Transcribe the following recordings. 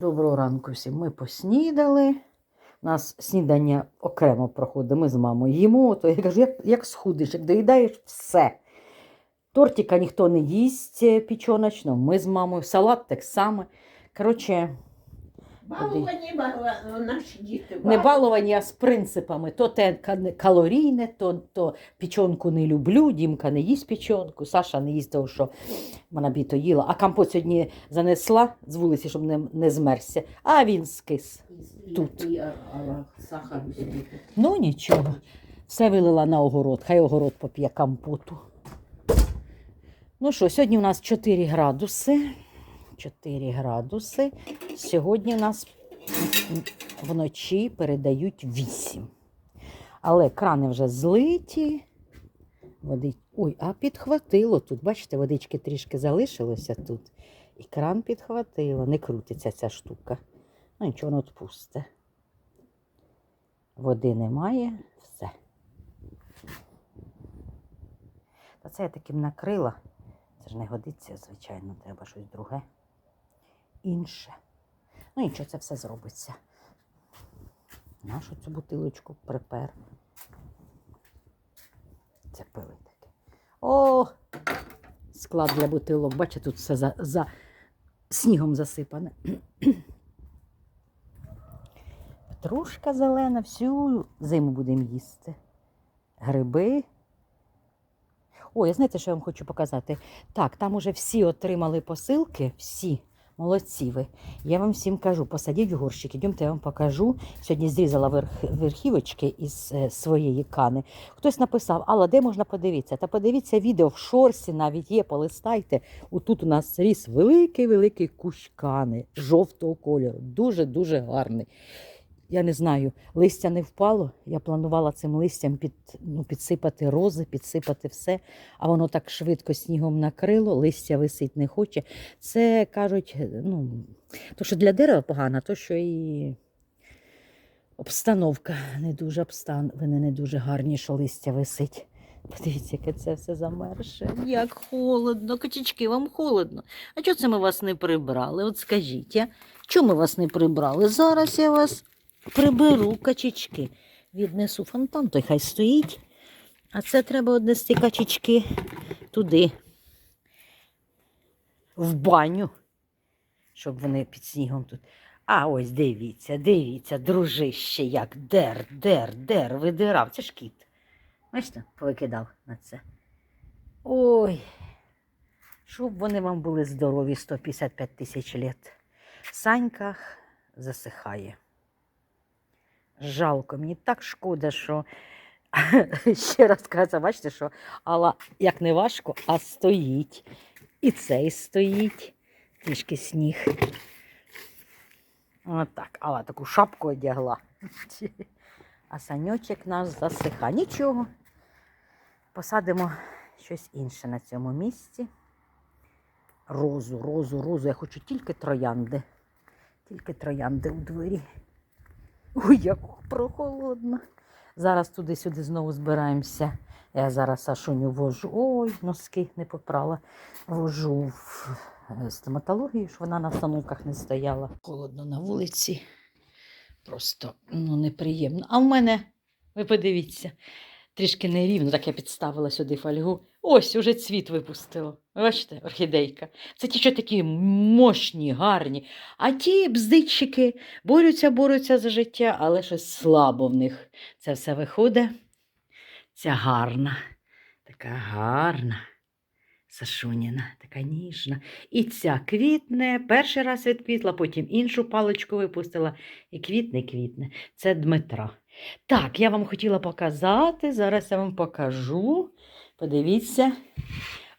Доброго ранку всім. Ми поснідали. У нас снідання окремо проходить. Ми з мамою їмо. То я кажу, як, як схудиш, як доїдаєш все. Тортика ніхто не їсть пічоночно, пічоночного. Ми з мамою. Салат так само. Коротше, Балувані бала- наші діти. не баловані, а з принципами. То те ка- калорійне, то, то пічонку не люблю, Дімка не їсть пічонку, Саша не їсть того, що вона біто їла. А компот сьогодні занесла з вулиці, щоб не, не змерзся. А він скис. тут. Сахар. Ну нічого. Все вилила на огород. Хай огород поп'є компоту. Ну що, сьогодні у нас 4 градуси. 4 градуси. Сьогодні нас вночі передають 8. Але крани вже злиті. Води... Ой, а підхватило тут. Бачите, водички трішки залишилося тут. І кран підхватило. Не крутиться ця штука. Ну нічого, воно відпусте. Води немає, все. Та це я таким накрила. Це ж не годиться, звичайно, треба щось друге. Інше. Ну нічого, це все зробиться. Нашу цю бутилочку припер. Це пили таке. О! Склад для бутилок. Бачите, тут все за, за снігом засипане. Петрушка зелена, всю зиму будемо їсти. Гриби. Ой, знаєте, що я вам хочу показати? Так, там уже всі отримали посилки, всі. Молодці ви. Я вам всім кажу, посадіть в горщик, ідемте, я вам покажу. Сьогодні зрізала верх, верхівочки із е, своєї кани. Хтось написав, Алла, де можна подивитися? Та подивіться відео в шорсі навіть є, полистайте. Отут у нас ріс великий-великий кущ кани жовтого кольору. Дуже-дуже гарний. Я не знаю, листя не впало. Я планувала цим листям під, ну, підсипати рози, підсипати все, а воно так швидко снігом накрило, листя висить не хоче. Це кажуть, ну, то, що для дерева погано, то що і обстановка не дуже обстан... вони не дуже гарні, що листя висить. Подивіться, яке це все замерше. Як холодно, качечки, вам холодно. А чого це ми вас не прибрали? От скажіть, чому ми вас не прибрали? Зараз я вас приберу качечки. Віднесу фонтан, той хай стоїть. А це треба однести качечки туди, в баню, щоб вони під снігом тут. А ось дивіться, дивіться, дружище, як дер, дер, дер, видирав. Це ж кіт. Бачите, повикидав на це. Ой, щоб вони вам були здорові 155 тисяч літ. Санька засихає. Жалко, мені так шкода, що ще раз кажу, бачите, що Алла як не важко, а стоїть. І цей стоїть. Трішки сніг. Отак. Алла таку шапку одягла. А саньочок наш засиха. Нічого. Посадимо щось інше на цьому місці. Розу, розу, розу. Я хочу тільки троянди. Тільки троянди у дворі. Ой, як прохолодно. Зараз туди-сюди знову збираємося. Я зараз Сашуню вожу. Ой, носки не попрала. Вожу в е, стоматологію, щоб вона на станоках не стояла. Холодно на вулиці. Просто ну, неприємно. А в мене, ви подивіться, трішки нерівно, так я підставила сюди фольгу. Ось уже цвіт випустило. Бачите, орхідейка. Це ті, що такі мощні, гарні. А ті бздичики борються, борються за життя, але щось слабо в них. Це все виходить. Ця гарна, така гарна. Сашуніна, така ніжна. І ця квітне, перший раз відквітла, потім іншу паличку випустила. І квітне, квітне. Це Дмитра. Так, я вам хотіла показати. Зараз я вам покажу. Подивіться,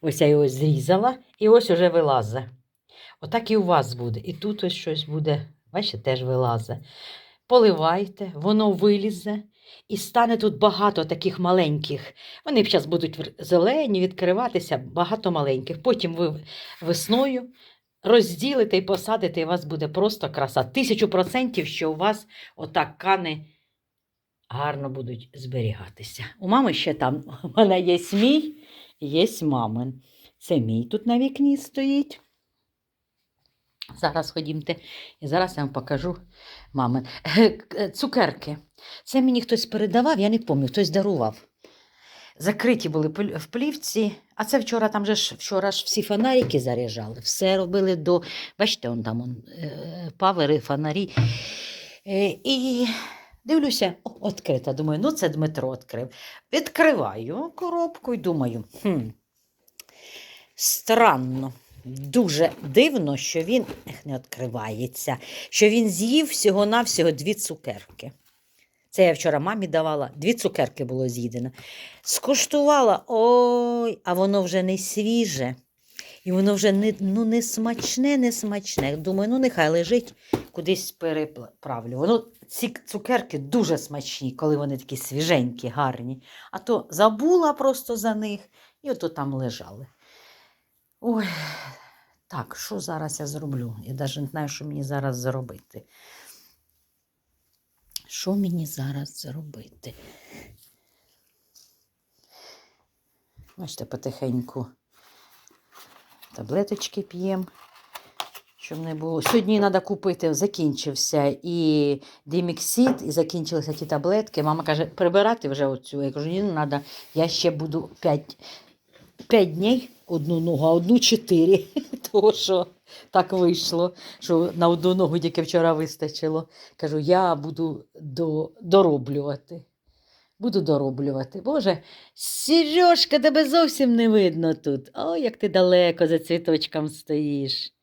ось я його зрізала, і ось уже вилазить. Отак і у вас буде. І тут ось щось буде, бачите, теж вилазить. Поливайте, воно вилізе. І стане тут багато таких маленьких. Вони зараз будуть зелені, відкриватися, багато маленьких. Потім ви весною розділите і посадите, і у вас буде просто краса. Тисячу процентів, що у вас отак кани гарно будуть зберігатися. У мами ще там, мене є мій, є мамин. Це мій тут на вікні стоїть. Зараз ходімте, і зараз я вам покажу мами. Цукерки. Це мені хтось передавав, я не пам'ятаю, хтось дарував. Закриті були в плівці, а це вчора там же ж вчора ж всі фонарики заряджали. Все робили до. Бачите, он там он, е, павери, фонарі. Е, І дивлюся, о, відкрита. Думаю, ну це Дмитро відкрив. Відкриваю коробку і думаю, хм, странно. Дуже дивно, що він не відкривається, що він з'їв всього-навсього дві цукерки. Це я вчора мамі давала, дві цукерки було з'їдено. Скуштувала, ой, а воно вже не свіже. І воно вже не, ну, не смачне, не смачне. Думаю, ну нехай лежить, кудись переправлю. Воно, ці цукерки дуже смачні, коли вони такі свіженькі, гарні. А то забула просто за них, і ото там лежали. Ой, так, що зараз я зроблю? Я навіть не знаю, що мені зараз зробити. Що мені зараз зробити? Бачите, потихеньку таблеточки п'ємо, щоб не було. Сьогодні треба купити, закінчився і диміксид, і закінчилися ті таблетки. Мама каже, прибирати вже оцю. Я кажу, ні, не треба, я ще буду 5, 5 днів одну ногу, а одну 4. Того, що так вийшло, що на одну ногу тільки вчора вистачило. Кажу, я буду до, дороблювати. Буду дороблювати. Боже, Сережка, тебе зовсім не видно тут. Ой, як ти далеко за цвіточком стоїш.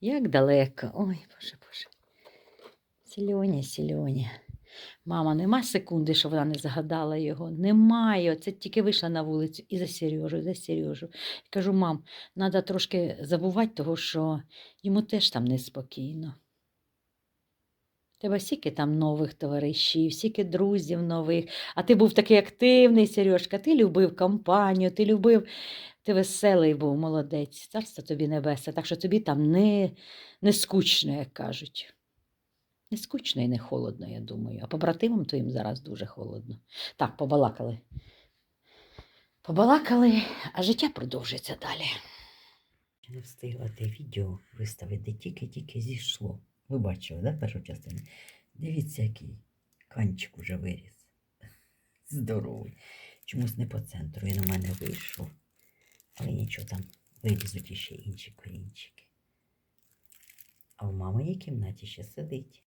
Як далеко. Ой, Боже, Боже. Сільоня, сільоня. Мама, нема секунди, що вона не загадала його. Немає. Це тільки вийшла на вулицю і за Сережу, і за Сережу. Кажу, мам, треба трошки забувати, того, що йому теж там неспокійно. Тебе стільки там нових товаришів, стільки друзів нових. А ти був такий активний, Сережка, ти любив компанію, ти любив, ти веселий був, молодець. Царство тобі небесне, так що тобі там не, не скучно, як кажуть. Не скучно і не холодно, я думаю. А побратимам твоїм зараз дуже холодно. Так, побалакали. Побалакали, а життя продовжується далі. Не встигла те відео виставити, тільки-тільки зійшло. Ви бачили, да, першу частину? Дивіться, який канчик уже виріс. Здоровий. Чомусь не по центру. Він у мене вийшов. Але нічого там вилізуть іще інші корінчики. А в мамиїй кімнаті ще сидить.